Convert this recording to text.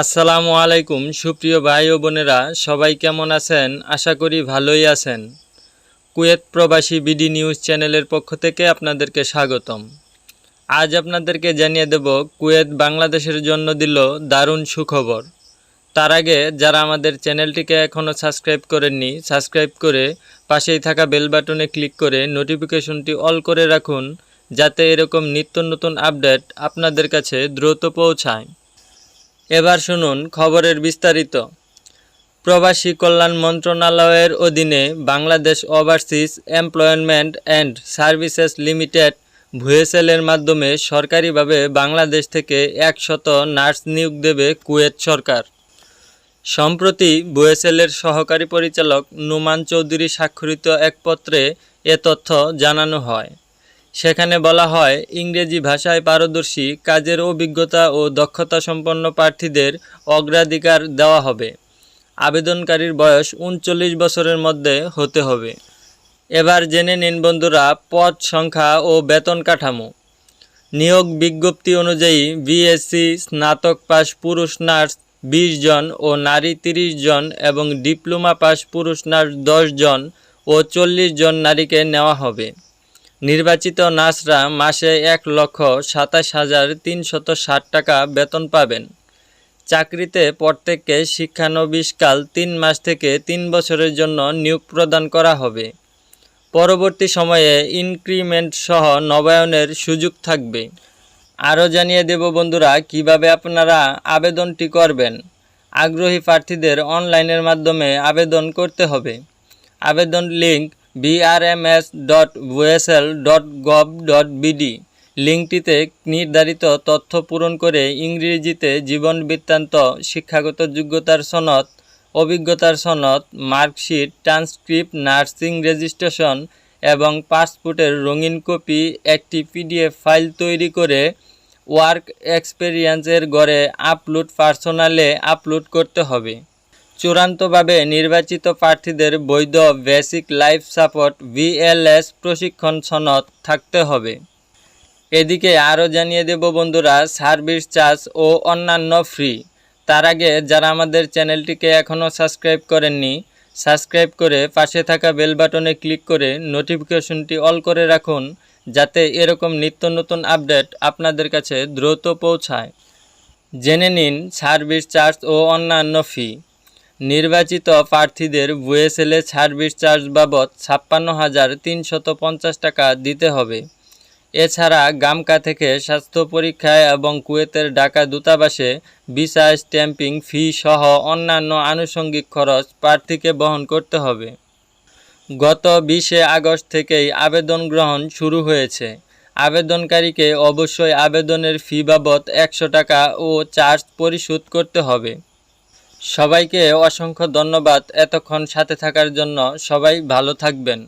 আসসালামু আলাইকুম, সুপ্রিয় ভাই ও বোনেরা, সবাই কেমন আছেন? আশা করি ভালোই আছেন। কুয়েত প্রবাসী বিডি নিউজ চ্যানেলের পক্ষ থেকে আপনাদেরকে স্বাগতম। আজ আপনাদেরকে জানিয়ে দেব, কুয়েত বাংলাদেশের জন্য দিল দারুণ সুখবর। তার আগে, যারা আমাদের চ্যানেলটিকে এখনও সাবস্ক্রাইব করেননি, সাবস্ক্রাইব করে পাশেই থাকা বেল বাটনে ক্লিক করে নোটিফিকেশনটি অল করে রাখুন, যাতে এরকম নিত্য নতুন আপডেট আপনাদের কাছে দ্রুত পৌঁছায়। এবার শুনুন খবরের বিস্তারিত। প্রবাসী কল্যাণ মন্ত্রণালয়ের অধীনে Bangladesh overseas employment and services limited ভুয়েসেলের মাধ্যমে সরকারিভাবে বাংলাদেশ থেকে একশত নার্স নিয়োগ দেবে কুয়েত সরকার। সম্প্রতি বুয়েসেলের সহকারী পরিচালক নুমান চৌধুরী স্বাক্ষরিত এক পত্রে এ তথ্য জানানো হয়। সেখানে বলা হয়, ইংরেজি ভাষায় পারদর্শী, কাজের অভিজ্ঞতা ও দক্ষতা সম্পন্ন প্রার্থীদের অগ্রাধিকার দেওয়া হবে। আবেদনকারীর বয়স উনচল্লিশ বছরের মধ্যে হতে হবে। এবার জেনে নিন বন্ধুরা, পদ সংখ্যা ও বেতন কাঠামো। নিয়োগ বিজ্ঞপ্তি অনুযায়ী বিএসসি, স্নাতক পাস পুরুষ নার্স বিশ জন ও নারী তিরিশ জন এবং ডিপ্লোমা পাস পুরুষ নার্স দশ জন ও চল্লিশ জন নারীকে নেওয়া হবে। নির্বাচিত নার্সরা মাসে এক লক্ষ সাতাশ হাজার তিনশত ষাট টাকা বেতন পাবেন। চাকরিতে প্রত্যেককে শিক্ষানবিশকাল তিন মাস থেকে তিন বছরের জন্য নিয়োগ প্রদান করা হবে। পরবর্তী সময়ে ইনক্রিমেন্ট সহ নবায়নের সুযোগ থাকবে। আরও জানিয়ে দেব বন্ধুরা, কীভাবে আপনারা আবেদনটি করবেন? আগ্রহী প্রার্থীদের অনলাইনের মাধ্যমে আবেদন করতে হবে। আবেদন link BRMS dot dot gov dot লিঙ্কটিতে নির্ধারিত তথ্য পূরণ করে ইংরেজিতে জীবন বৃত্তান্ত, শিক্ষাগত যোগ্যতার সনদ, অভিজ্ঞতার সনদ, মার্কশিট, ট্রান্সক্রিপ্ট, নার্সিং রেজিস্ট্রেশন এবং পাসপোর্টের রঙিন কপি, একটি পিডিএফ ফাইল তৈরি করে ওয়ার্ক এক্সপেরিয়েন্সের গড়ে আপলোড পার্সোনালে আপলোড করতে হবে। চূড়ান্তভাবে নির্বাচিত প্রার্থীদের বৈধ বেসিক লাইফ সাপোর্ট ভিএলএস প্রশিক্ষণ সনদ থাকতে হবে। এদিকে আরও জানিয়ে দেব বন্ধুরা, সার্ভিস চার্জ ও অন্যান্য ফ্রি। তার আগে যারা আমাদের চ্যানেলটিকে এখনও সাবস্ক্রাইব করেননি, সাবস্ক্রাইব করে পাশে থাকা বেল বাটনে ক্লিক করে নোটিফিকেশনটি অল করে রাখুন, যাতে এরকম নিত্য নতুন আপডেট আপনাদের কাছে দ্রুত পৌঁছায়। জেনে নিন, সার্ভিস চার্জ ও অন্যান্য ফি নির্বাচিত প্রার্থীদের বুয়েসেলে সার্ভিস চার্জ বাবদ ছাপ্পান্ন হাজার তিনশত পঞ্চাশ টাকা দিতে হবে। এছাড়া গামকা থেকে স্বাস্থ্য পরীক্ষায় এবং কুয়েতের ঢাকা দূতাবাসে ভিসা স্ট্যাম্পিং ফি সহ অন্যান্য আনুষঙ্গিক খরচ প্রার্থীকে বহন করতে হবে। গত বিশে আগস্ট থেকেই আবেদন গ্রহণ শুরু হয়েছে। আবেদনকারীকে অবশ্যই আবেদনের ফি বাবদ একশো টাকা ও চার্জ পরিশোধ করতে হবে। সবাইকে অসংখ্য ধন্যবাদ এতক্ষণ সাথে থাকার জন্য সবাই ভালো থাকবেন।